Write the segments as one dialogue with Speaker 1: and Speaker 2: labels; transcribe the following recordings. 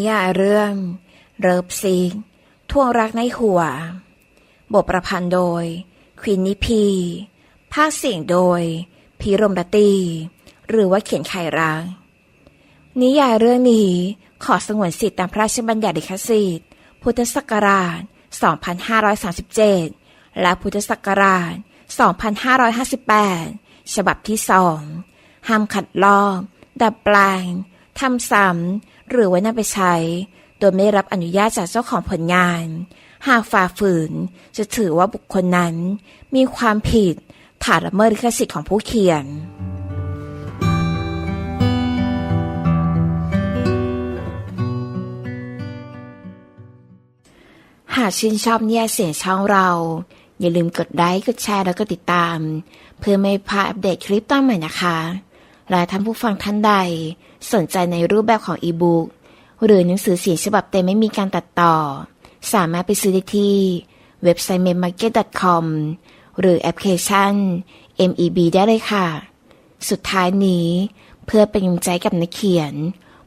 Speaker 1: นิยายเรื่องเริฟซีกทวงรักในหัว บทประพันธ์โดย ควินนิพี ภาคเสียงโดย พีรมรตตีหรือว่าเขียนไขรักนิยายเรื่องนี้ขอสงวนสิทธิตามพระราชบัญญัติลิขสิทธิ์ พุทธศักราช 2537 และพุทธศักราช 2558 ฉบับที่สองห้ามขัดลอกดัดแปลงทำซ้ำ หรือว่านำไปใช้ โดยไม่ได้รับอนุญาตจากเจ้าของผลงาน หากฝ่าฝืนจะถือว่าบุคคลนั้น มีความผิดฐานละเมิดลิขสิทธิ์ของผู้เขียนหากชื่นชอบเนี่ยเสียงช่องเรา อย่าลืมกดไลค์กดแชร์แล้วก็ติดตาม เพื่อไม่พลาดอัปเดตคลิปตอนใหม่นะคะ และท่านผู้ฟังท่านใด สนใจในรูปแบบของอีบุ๊กหรือหนังสือเสียงฉบับเต็มไม่มีการตัดต่อ สามารถไปซื้อได้ที่ เว็บไซต์ m e m a r k e t c o m หรือแอปพลิเคชัน MEB ได้เลยค่ะ สุดท้ายนี้เพื่อเป็นกำลังใจกับนักเขียน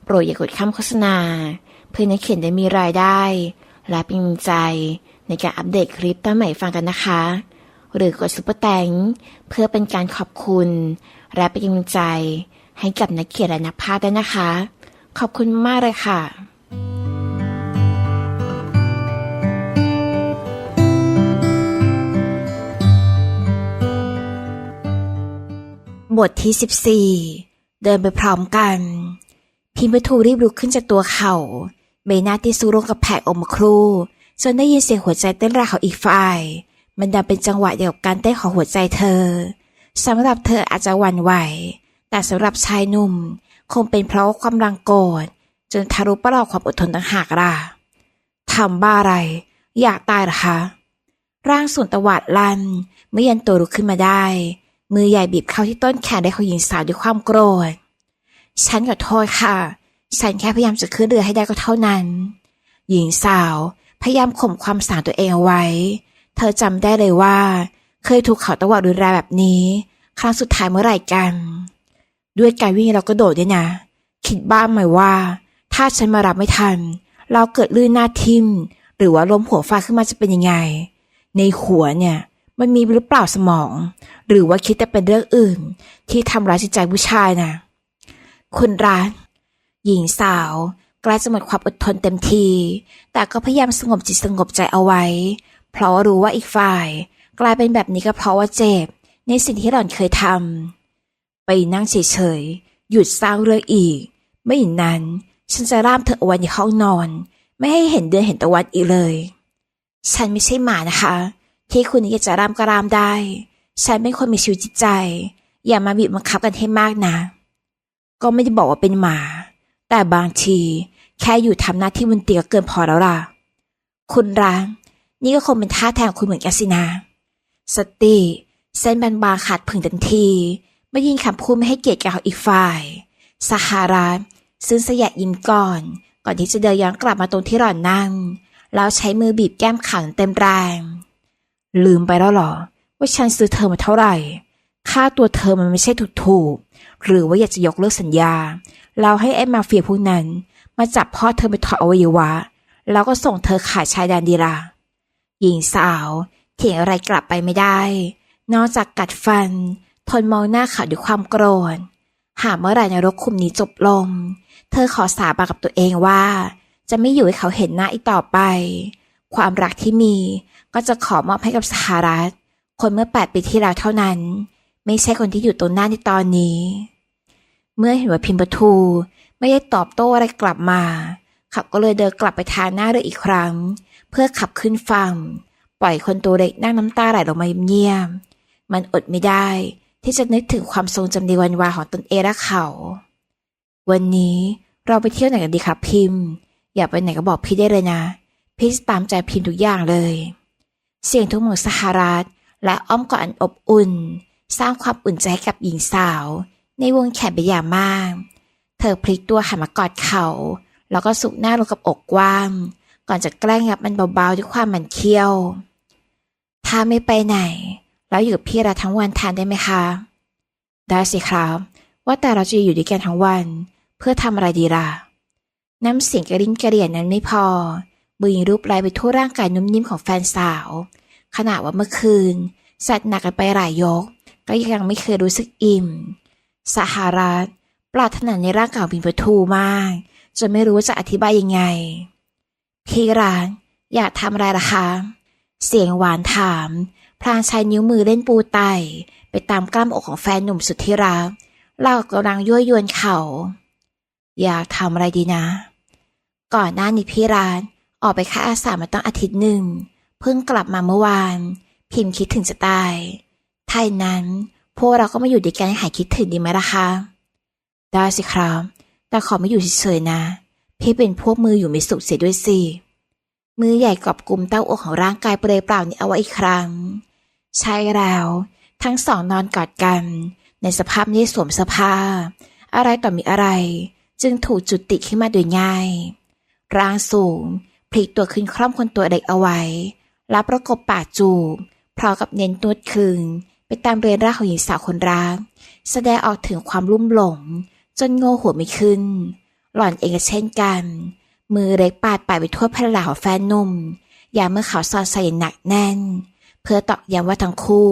Speaker 1: โปรดอย่ากดข้ามโฆษณา เพื่อนักเขียนได้มีรายได้ และเป็นกำลังใจในการอัปเดตคลิปตอนใหม่ฟังกันนะคะ หรือกดซุปเปอร์แตงเพื่อเป็นการขอบคุณ และเป็นกำลังใจให้กับนักเขียนและนักพากย์ด้วยนะคะ ขอบคุณมากเลยค่ะบทที่ 14 เดินไปพร้อมกัน พิมพ์ทูรีบลุกขึ้นจากตัวเขาใบหน้าที่สู้รบกับแผกออกมาครูจนได้ยินเสียงหัวใจเต้นแรงของอีกฝ่าย มันดังเป็นจังหวะเดียวกับการเต้นของหัวใจเธอ สำหรับเธออาจจะหวั่นไหว แต่สำหรับชายหนุ่ม คงเป็นเพราะความรังโกรธจนทะลุประหลอดความอดทนต่างหากล่ะทำบ้าอะไร อยากตายหรอคะ ร่างส่วนตวาดลันเมื่อยันตัวลุกขึ้นมาได้ มือใหญ่บีบเข้าที่ต้นแขนได้ของหญิงสาวด้วยความโกรธ ฉันขอโทษค่ะ ฉันแค่พยายามจะขึ้นเรือให้ได้ก็เท่านั้น หญิงสาวพยายามข่มความสางตัวเองเอาไว้ เธอจำได้เลยว่า เคยถูกเขาตะวาดรุนแรงแบบนี้ ครั้งสุดท้ายเมื่อไหร่กัน ด้วยการวิ่งเราก็โดดด้วยนะ คิดบ้างไหมว่า ถ้าฉันมารับไม่ทัน เราเกิดลื่นหน้าทิ่ม หรือว่าล้มหัวฟาดขึ้นมาจะเป็นยังไง ในหัวเนี่ย มันมีหรือเปล่าสมอง หรือว่าคิดแต่เป็นเรื่องอื่น ที่ทำร้ายจิตใจผู้ชายนะคุณร้านหญิงสาวใกล้จะหมดความอดทนเต็มที แต่ก็พยายามสงบจิตสงบใจเอาไว้ เพราะรู้ว่าอีกฝ่าย กลายเป็นแบบนี้ก็เพราะว่าเจ็บ ในสิ่งที่หล่อนเคยทำไปนั่งเฉยๆ หยุดสร้างเรื่องอีก ไม่อย่างนั้น ฉันจะร่ามเธอเอาไว้ในห้องนอน ไม่ให้เห็นเดือนเห็นตะวันอีกเลย ฉันไม่ใช่หมานะคะ ที่คุณอยากจะร่ามก็ร่ามได้ ฉันเป็นคนมีชีวิตจิตใจ อย่ามาบีบบังคับกันให้มากนะ ก็ไม่ได้บอกว่าเป็นหมา แต่บางทีแค่อยู่ทำหน้าที่บนเตียงก็เกินพอแล้วล่ะ คุณร้างนี่ก็คงเป็นท่าแทนคุณเหมือนกันสินะ สติ เส้นบางๆขาดผึ่งทันทีไม่ยินคำพูดไม่ให้เกียรติแก่เขาอีกฝ่ายสหรัฐซึ่งสยะยิ้มก่อน ก่อนที่จะเดินย้อนกลับมาตรงที่หล่อนนั่ง แล้วใช้มือบีบแก้มขังเต็มแรง ลืมไปแล้วหรอ ว่าฉันซื้อเธอมาเท่าไหร่ ค่าตัวเธอมันไม่ใช่ถูกๆหรือว่าอยากจะยกเลิกสัญญา เราให้ไอ้มาเฟียพวกนั้น มาจับพ่อเธอไปถอดอวัยวะ แล้วก็ส่งเธอขายชายแดนดีละหญิงสาว เถียงอะไรกลับไปไม่ได้ นอกจากกัดฟัน ทนมองหน้าเขาด้วยความโกรธ หากเมื่อไหร่นรกคุมนี้จบลง เธอขอสาบานกับตัวเองว่า จะไม่อยู่ให้เขาเห็นหน้าอีกต่อไป ความรักที่มีก็จะขอมอบให้กับสหรัฐ คนเมื่อแปดปีที่แล้วเท่านั้น ไม่ใช่คนที่อยู่ตรงหน้าในตอนนี้ เมื่อเห็นว่าพิมพ์ประทูไม่ได้ตอบโต้อะไรกลับมา เขาก็เลยเดินกลับไปทางหน้าเรืออีกครั้ง เพื่อขับขึ้นฝั่ง ปล่อยคนตัวเล็กนั่งน้ำตาไหลลงมาเงียบมันอดไม่ได้ ที่จะนึกถึงความทรงจำในวันวาของตนเองและเขา วันนี้เราไปเที่ยวไหนกันดีครับพิมพ์ อยากไปไหนก็บอกพี่ได้เลยนะ พี่จะตามใจพิมพ์ทุกอย่างเลย เสียงทุกหมู่สหรัฐและอ้อมกอดอันอบอุ่น สร้างความอุ่นใจให้กับหญิงสาว ในวงแขนเป็นอย่างมาก เธอพลิกตัวหันมากอดเขา แล้วก็สุกหน้าลงกับอกกว้าง ก่อนจะแกล้งยับมันเบาๆด้วยความหมันเคี้ยว ถ้าไม่ไปไหน แล้วอยู่กับพี่เราทั้งวันทานได้ไหมคะ ได้สิครับ ว่าแต่เราจะอยู่ด้วยกันทั้งวัน เพื่อทำอะไรดีล่ะ น้ำเสียงกระริ้นกระเรียนนั้นไม่พอมือยังรูปไล้ไปทั่วร่างกายนุ่มนิ่มของแฟนสาว ขณะว่าเมื่อคืน สัตว์หนักกันไปหลายยก ก็ยังไม่เคยรู้สึกอิ่ม สหรัฐปรารถนาในร่างกายของพิมพ์ทูมากจนไม่รู้จะอธิบายยังไง พี่ร้านอยากทำอะไรล่ะคะ เสียงหวานถามพลางใช้นิ้วมือเล่นปูไตไปตามกล้ามอกของแฟนหนุ่มสุดที่รักเล่ากำลังยั่วยวนเขา อยากทำอะไรดีนะ ก่อนหน้านี้พี่ร้านออกไปค่าอาสามาตั้งอาทิตย์หนึ่ง เพิ่งกลับมาเมื่อวาน พิมพ์คิดถึงจะตายถ้าอย่างนั้นพวกเราก็มาอยู่ด้วยกันให้หายคิดถึงดีไหมล่ะคะ ได้สิครับ แต่ขอไม่อยู่เฉยๆนะ พี่เป็นพวกมืออยู่ไม่สุขเสียด้วยสิมือใหญ่กอบกลุ่มเต้าอกของร่างกายเปลือยเปล่านี้เอาไว้อีกครั้ง ใช่แล้ว ทั้งสองนอนกอดกัน ในสภาพไม่สวมเสื้อผ้า อะไรต่อมีอะไร จึงถูกจุดติขึ้นมาโดยง่าย ร่างสูงพลิกตัวขึ้นคล่อมคนตัวเด็กเอาไว้ รับประกบปากจูบพร้อมกับเน้นนวดคืนไปตามเรียนร่างของหญิงสาวคนรักแสดงออกถึงความลุ่มหลง จนโง่หัวไม่ขึ้น หล่อนเองก็เช่นกัน มือเล็กปาดไปไปทั่วแผ่นหลังของแฟนนุ่มอย่าเมื่อเขาสอดใส่หนักแน่น เพื่อตอกย้ำว่าทั้งคู่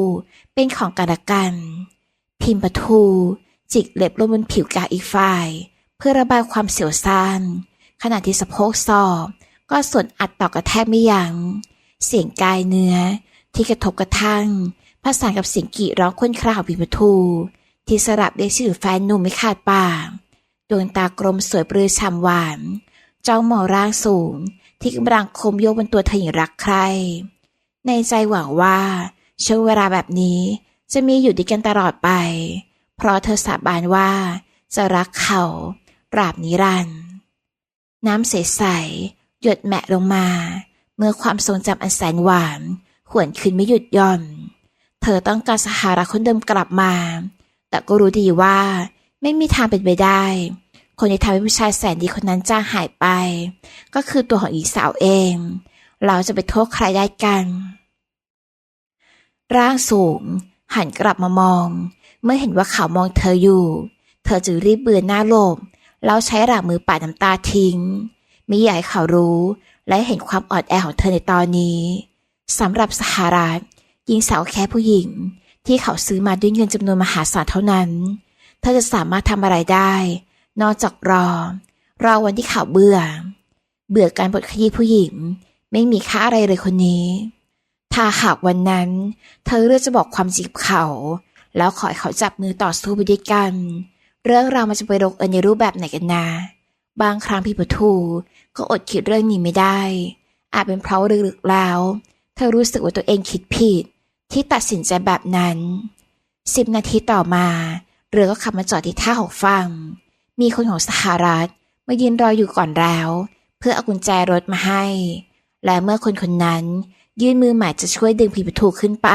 Speaker 1: เป็นของกันและกัน พิมพ์ประทูจิกเล็บลงบนผิวกายอีกฝ่าย เพื่อระบายความเสียวซ่านขณะที่สะโพกศอกก็ส่วนอัดต่อกระแทกไม่ยัง้งเสียงกายเนื้อที่กระทบกระทั่งผสานกับเสียงกรีดร้องควนคราวพิมพ์ประทูที่สลับเรียกชื่อแฟนหนุ่มไม่ขาดปาก ดวงตากลมสวยปรือฉ่ำหวาน เจ้าหมอร่างสูงที่กำลังคมโยกบนตัวเธออย่างรักใคร ในใจหวังว่าช่วงเวลาแบบนี้จะมีอยู่ด้วยกันตลอดไป เพราะเธอสาบานว่าจะรักเขาตราบนิรันดร์น้ำใสๆหยดแมะลงมา เมื่อความทรงจำอันแสนหวาน หวนคืนไม่หยุดย่อน เธอต้องการสหาระคนเดิมกลับมา แต่ก็รู้ดีว่าไม่มีทางเป็นไปได้ คนที่ทำให้ผู้ชายแสนดีคนนั้นจ้างหายไป ก็คือตัวของหญิงสาวเอง เราจะไปโทษใครได้กัน ร่างสูง หันกลับมามอง เมื่อเห็นว่าเขามองเธออยู่ เธอจึงรีบเบือนหน้าหลบแล้วใช้หลักมือปาดน้ำตาทิ้งม่อยากให้เขารู้และเห็นความอ่อนแอของเธอในตอนนี้สำหรับสหรัฐหญิงสาวแค่ผู้หญิง ที่เขาซื้อมาด้วยเงินจำนวนมหาศาลเท่านั้น เธอจะสามารถทำอะไรได้ นอกจากรอ รอวันที่เขาเบื่อ เบื่อการบทขยี้ผู้หญิง ไม่มีค่าอะไรเลยคนนี้ ถ้าหากวันนั้น เธอเลือกจะบอกความจริงกับเขา แล้วขอให้เขาจับมือต่อสู้ไปด้วยกัน เรื่องราวมันจะไปลงเอยในรูปแบบไหนกันนะ บางครั้งพี่ปทูก็อดคิดเรื่องนี้ไม่ได้ อาจเป็นเพราะลึกๆแล้ว เธอรู้สึกว่าตัวเองคิดผิด ที่ตัดสินใจแบบนั้นสิบนาทีต่อมา เรือก็ขับมาจอดที่ท่าของฝั่ง มีคนของสหรัฐมายืนรออยู่ก่อนแล้ว เพื่อเอากุญแจรถมาให้ และเมื่อคนคนนั้นยื่นมือหมายจะช่วยดึงผีประตูขึ้นไป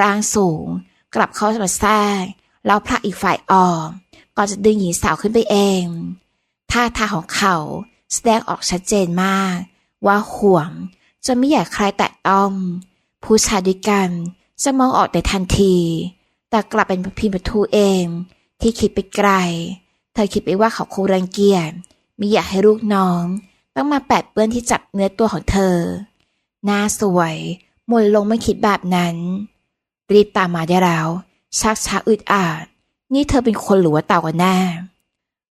Speaker 1: ร่างสูงกลับเข้ามาแทรกแล้วผลักอีกฝ่ายออก ก่อนจะดึงหญิงสาวขึ้นไปเอง ท่าทางของเขาแสดงออกชัดเจนมาก ว่าห่วงจนไม่อยากใครแตะต้อง ผู้ชายด้วยกันจะมองออกในทันที แต่กลับเป็นพิมพ์ประตูเอง ที่คิดไปไกล เธอคิดไปว่าเขาคงรังเกียจไม่อยากให้ลูกน้อง ต้องมาแปดเปื้อนที่จับเนื้อตัวของเธอ หน้าสวยมนลงไม่คิดแบบนั้น รีบตามมาได้แล้วชักช้าอึดอาดนี่เธอเป็นคนหรือว่าเต่ากันแน่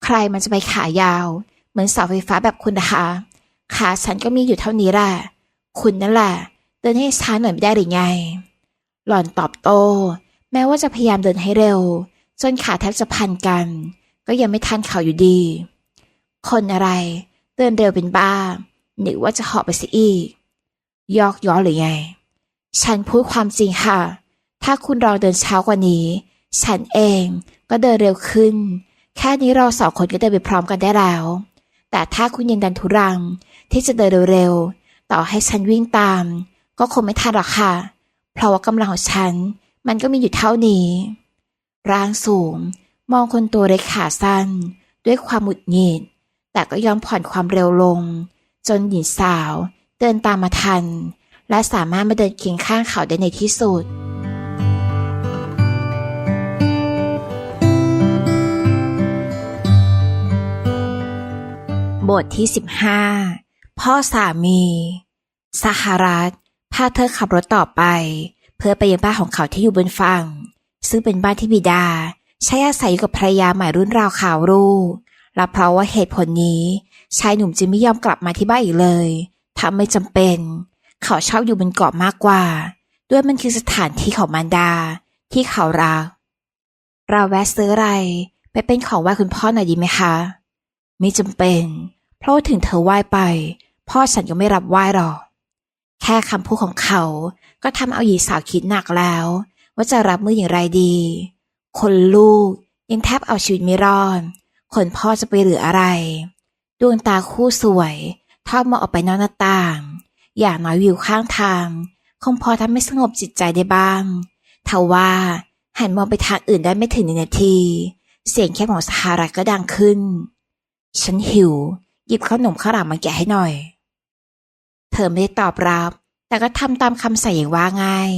Speaker 1: ใครมันจะไปขายาว เหมือนเสาไฟฟ้าแบบคุณนะคะขาฉันก็มีอยู่เท่านี้แหละ คุณนั่นแหละ เดินให้ช้าหน่อยไม่ได้หรือไง หล่อนตอบโต้ แม้ว่าจะพยายามเดินให้เร็ว จนขาแทบจะพันกัน ก็ยังไม่ทันเขาอยู่ดี คนอะไรเดินเร็วเป็นบ้าหนึกว่าจะเหาะไปสิอีก ยอกย้อหรือไง ฉันพูดความจริงค่ะ ถ้าคุณรอเดินเช้ากว่านี้ ฉันเองก็เดินเร็วขึ้น แค่นี้เราสองคนก็เดินไปพร้อมกันได้แล้ว แต่ถ้าคุณยังดันทุรังที่จะเดินเร็วๆ ต่อให้ฉันวิ่งตาม ก็คงไม่ทันหรอกค่ะ เพราะว่ากำลังของฉัน มันก็มีอยู่เท่านี้ ร่างสูง มองคนตัวเล็กขาสั้น ด้วยความหมุดหงิด แต่ก็ยอมผ่อนความเร็วลง จนหญิงสาวเดินตามมาทัน และสามารถมาเดินเคียงข้างเขาได้ในที่สุดบทที่ 15 พ่อสามีสหรัฐพาเธอขับรถต่อไป เพื่อไปยังบ้านของเขาที่อยู่บนฝั่ง ซึ่งเป็นบ้านที่บิดา ใช้อาศัยอยู่กับภรรยาใหม่รุ่นราวข่าวรูกและเพราะว่าเหตุผลนี้ชายหนุ่มจึงไม่ยอมกลับมาที่บ้านอีกเลยถ้าไม่จำเป็น เขาชอบอยู่บนเกาะมากกว่า ด้วยมันคือสถานที่ของมารดา ที่เขารักเราแวะซื้ออะไรไปเป็นของไหว้คุณพ่อหน่อยดีไหมคะ ไม่จำเป็น เพราะาถึงเธอไหว้ไป พ่อฉันก็ไม่รับไหว้หรอก แค่คำพูดของเขาก็ทำเอาหญิงสาวคิดหนักแล้ว ว่าจะรับมืออย่างไรดี คนลูกยังแทบเอาชีวิตไม่รอดคนพ่อจะไปเหลืออะไร ดวงตาคู่สวยทอดมองออกไปนอกหน้าต่าง อย่างน้อยวิวข้างทางคงพอทำให้สงบจิตใจได้บ้างทว่าหันมองไปทางอื่นได้ไม่ถึงหนึ่งนาที เสียงแค่ของสหรัฐก็ดังขึ้น ฉันหิว หยิบข้าวหนมข้าวหลามมาแกะให้หน่อย เธอไม่ได้ตอบรับ แต่ก็ทำตามคำสั่งอย่างว่าง่าย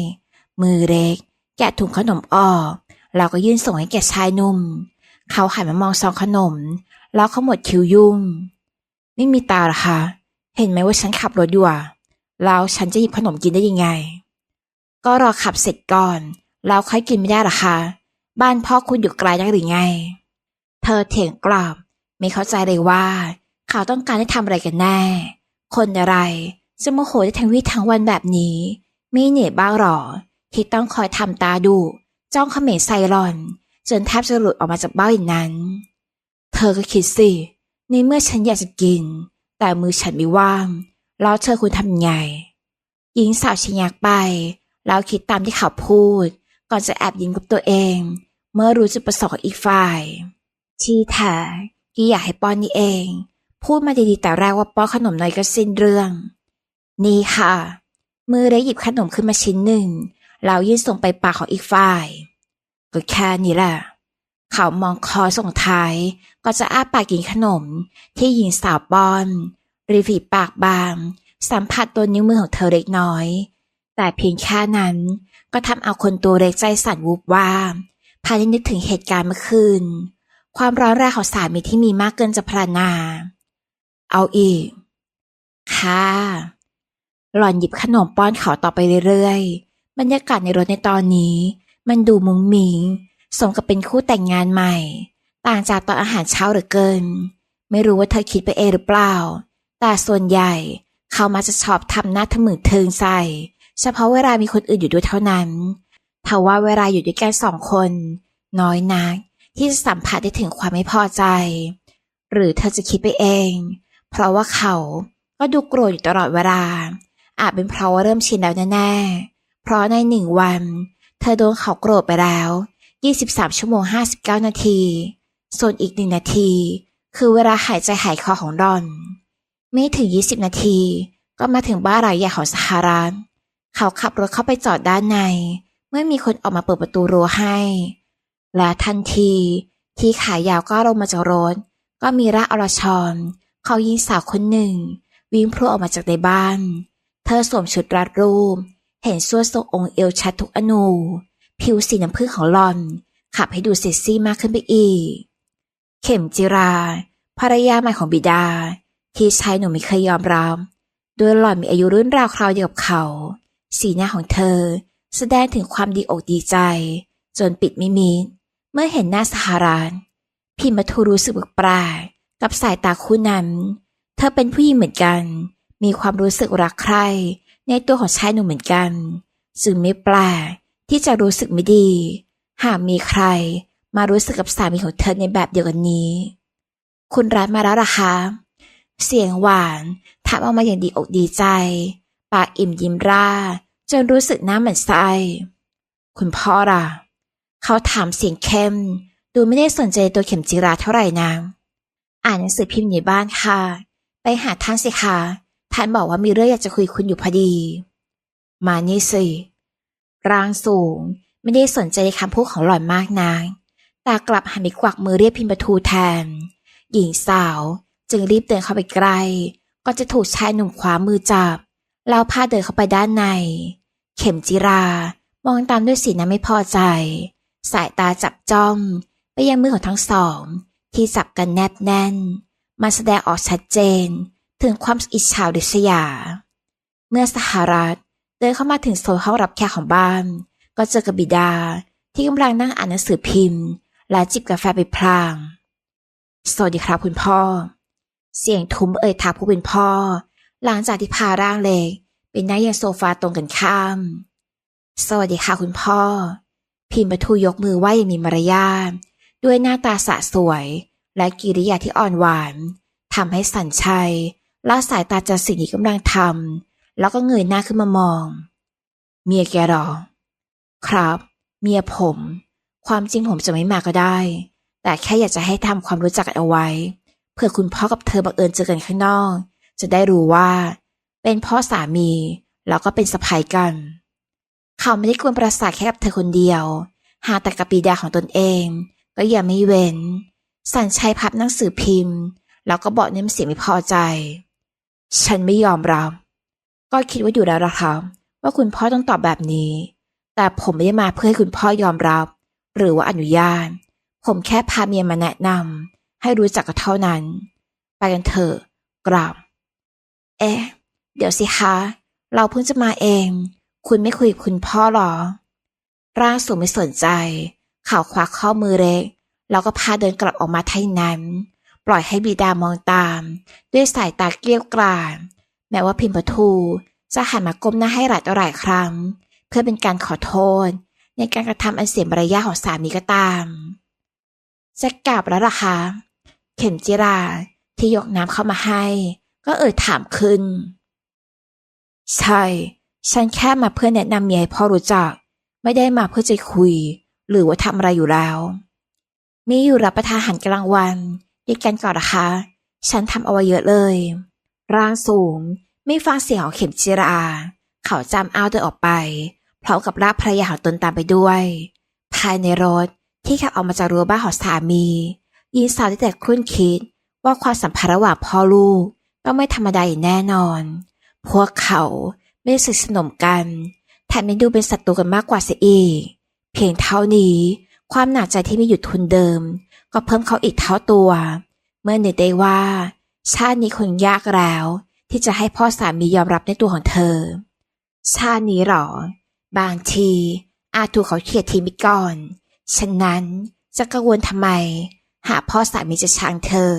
Speaker 1: มือเล็ก แกะถุงขนมออก แล้วก็ยื่นส่งให้แก่ชายหนุ่ม เขาหันมามองซองขนม แล้วเขาหมดคิวยุ่ง ไม่มีตาหรอคะ เห็นไหมว่าฉันขับรถอยู่อะแล้วฉันจะหยิบขนมกินได้ยังไง ก็รอขับเสร็จก่อน แล้วค่อยกินไม่ได้หรอคะ บ้านพ่อคุณอยู่ไกลนักหรือไง เธอเถียงกลับ ไม่เข้าใจเลยว่า เขาต้องการให้ทำอะไรกันแน่ คนอะไรจะโมโหได้ทั้งวี่ทั้งวันแบบนี้ ไม่เหนื่อยบ้างหรอ ที่ต้องคอยทำตาดุ จ้องเขม็งใส่หลอน จนแทบจะหลุดออกมาจากเบ้าอย่างนั้น เธอก็คิดสิในเมื่อฉันอยากจะกิน แต่มือฉันไม่ว่าง แล้วเธอควรทำไงหญิงสาวชะงักไป แล้วคิดตามที่เขาพูด ก่อนจะแอบยิ้มกับตัวเอง เมื่อรู้จุดประสงค์องอีกฝ่าย ที่แท้กี่อยากให้ป้อนนี่เอง พูดมาดีๆแต่แรกว่าป้อนขนมน้อยก็สิ้นเรื่อง นี่ค่ะ มือได้หยิบขนมขึ้นมาชิ้นหนึ่ง แล้วยื่นส่งไปปากของอีกฝ่ายก็แค่นี้แหละ เขามองคอส่งท้ายก็จะอ้าปากกินขนม ที่หญิงสาวป้อนริฝีปากบาง สัมผัสตัวนิ้วมือของเธอเล็กน้อย แต่เพียงแค่นั้นก็ทำเอาคนตัวเล็กใจสั่นวูบว่าพาได้นึกถึงเหตุการณ์เมื่อคืน ความร้อนแรงของสามีที่มีมากเกินจะพรรณนา เอาอีก ค่ะ หล่อนหยิบขนมป้อนเขาต่อไปเรื่อยๆ บรรยากาศในรถในตอนนี้ มันดูมุ้งมิงสมกับเป็นคู่แต่งงานใหม่ ต่างจากตอนอาหารเช้าหลือเกิน ไม่รู้ว่าเธอคิดไปเองหรือเปล่า แต่ส่วนใหญ่เขามาจะชอบทำหน้าทะมึงเทิงใส่ เฉพาะเวลามีคนอื่นอยู่ด้วยเท่านั้นทว่าเวลาอยู่ด้วยกันสองคน น้อยนักที่จะสัมผัสได้ถึงความไม่พอใจ หรือเธอจะคิดไปเอง เพราะว่าเขาก็ดูโกรธอยู่ตลอดเวลา อาจเป็นเพราะว่าเริ่มชินแล้วแน่ๆ เพราะในหนึ่งวัน เธอโดนเขาโกรธไปแล้ว 23 ชั่วโมง 59 นาที ส่วนอีกหนึ่งนาที คือเวลาหายใจหายคอของดอน ไม่ถึง 20 นาที ก็มาถึงบ้านหลายใหญ่ของสหรัฐเขาขับรถเข้าไปจอดด้านใน เมื่อมีคนออกมาเปิดประตูรั้วให้ และทันที ที่ขายาวก็ลงมาจากรถ ก็มีร่างอรชรเขายิงสาวคนหนึ่ง วิ่งพรวออกมาจากในบ้าน เธอสวมชุดรัดรูป เห็นส่วนทรงองค์เอวชัดทุกอนู ผิวสีน้ำผึ้งของหลอน ขับให้ดูเซ็กซี่มากขึ้นไปอีก เข็มจิรา ภรรยาใหม่ของบิดา ที่ชายหนุ่มไม่เคยยอมรับด้วยหล่อนมีอายุรุ่นราวคราวเดียวกับเขา สีหน้าของเธอ แสดงถึงความดีอกดีใจ จนปิดไม่มิดเมื่อเห็นหน้าสหรัฐพิมพ์ทูรู้สึกแปลกกับสายตาคู่นั้น เธอเป็นผู้หญิงเหมือนกัน มีความรู้สึกรักใคร่ ในตัวของชายหนุ่มเหมือนกันจึงไม่แปลกที่จะรู้สึกไม่ดี หากมีใครมารู้สึกกับสามีของเธอในแบบเดียวกันนี้ คุณรัฐมาแล้วล่ะคะเสียงหวานถามออกมาอย่างดีอกดีใจ ปากอิ่มยิ้มร่า จนรู้สึกน้ำเหมือนไส้คุณพ่อล่ะ เขาถามเสียงเข้ม ดูไม่ได้สนใจตัวเข็มจิราเท่าไหร่นะอ่านหนังสือพิมพ์ในบ้านค่ะ ไปหาท่านสิคะ ท่านบอกว่ามีเรื่องอยากจะคุยคุณอยู่พอดี มานี่สิร่างสูงไม่ได้สนใจคำพูดของหล่อนมากนางแต่กลับหันไปกวักมือเรียกพิมพ์ประทูแทน หญิงสาวจึงรีบเดินเข้าไปใกล้ก็จะถูกชายหนุ่มขวามือจับ แล้วพาเดินเข้าไปด้านใน เข็มจิรามองตามด้วยสีหน้าไม่พอใจ สายตาจับจ้องไปยังมือของทั้งสอง ที่จับกันแนบแน่นมันแสดงออกชัดเจน ถึงความอิจฉาริษยา เมื่อสหรัฐเดินเข้ามาถึงโซนห้องรับแขกของบ้าน ก็เจอกับบิดาที่กำลังนั่งอ่านหนังสือพิมพ์ และจิบกาแฟไปพลาง สวัสดีครับคุณพ่อ เสียงทุ้มเอ่ยทักผู้เป็นพ่อ หลังจากที่พาร่างเล็กไปนั่งยังโซฟาตรงกันข้าม สวัสดีค่ะคุณพ่อ พิมพ์ประทูยกมือไหว้อย่างมีมารยาทด้วยหน้าตาสะสวย และกิริยาที่อ่อนหวานทำให้สันชัย ละสายตาจากสิ่งที่กำลังทำแล้วก็เงยหน้าขึ้นมามอง เมียแกหรอ ครับ เมียผม ความจริงผมจะไม่มาก็ได้ แต่แค่อยากจะให้ทำความรู้จักกันเอาไว้ เพื่อคุณพ่อกับเธอบังเอิญเจอกันข้างนอก จะได้รู้ว่า เป็นพ่อสามีแล้วก็เป็นสะใภ้กัน เขาไม่ได้กวนประสาทแค่กับเธอคนเดียว หาแต่กับปีดาของตนเอง ก็อย่าไม่เว้น สันชัยพับหนังสือพิมพ์ แล้วก็บอกเน้ำเสียงไม่พอใจ ฉันไม่ยอมรับ ก็คิดว่าอยู่แล้วละครับว่าคุณพ่อต้องตอบแบบนี้ แต่ผมไม่ได้มาเพื่อให้คุณพ่อยอมรับ หรือว่าอนุญาต ผมแค่พาเมียมาแนะนำให้รู้จักกันเท่านั้น ไปกันเถอะกราบเอ๊ะ เดี๋ยวสิคะ เราเพิ่งจะมาเอง คุณไม่คุยกับคุณพ่อหรอ ร่างสูงไม่สนใจ ข่าวควักข้อมือเล็กแล้วก็พาเดินกลับออกมาท่านั้น ปล่อยให้บิดามองตาม ด้วยสายตาเกลี้ยวกล่อมแม้ว่าพิมพ์ประทูจะหันมาก้มหน้าให้หลายต่อหลายครั้ง เพื่อเป็นการขอโทษ ในการกระทำอันเสียมารยาของสามีก็ตามจะกลับแล้วล่ะคะเข็มจิราที่ยกน้ำเข้ามาให้ ก็เอ่ยถามขึ้น ใช่ ฉันแค่มาเพื่อแนะนำเมียให้พ่อรู้จัก ไม่ได้มาเพื่อจะคุย หรือว่าทำอะไรอยู่แล้ว มีอยู่รับประทานอาหารกลางวัน ด้วยกันก่อนนะคะ ฉันทำเอาไว้เยอะเลย ร่างสูง ไม่ฟังเสียงของเข็มจิรา เขาจำเอาเดินออกไปพร้อมกับลากภรรยาของตนตามไปด้วย ภายในรถที่ขับออกมาจากรั้วบ้านของสามีหญิงสาวได้แต่ครุ่นคิดว่าความสัมพันธ์ระหว่างพ่อลูกต้องไม่ธรรมดาอย่างแน่นอน พวกเขาไม่สนิทสนมกันแถมยังดูเป็นศัตรูกันมากกว่าเสียอีก เพียงเท่านี้ ความหนักใจที่มีอยู่ทุนเดิม ก็เพิ่มเขาอีกเท่าตัว เมื่อนึกได้ว่า ชาตินี้คงยากแล้ว ที่จะให้พ่อสามียอมรับในตัวของเธอ ชาตินี้หรอ บางที อาจถูกเขาเขียดทีมิก่อน ฉะนั้นจะกังวลทำไม หากพ่อสามีจะชังเธอ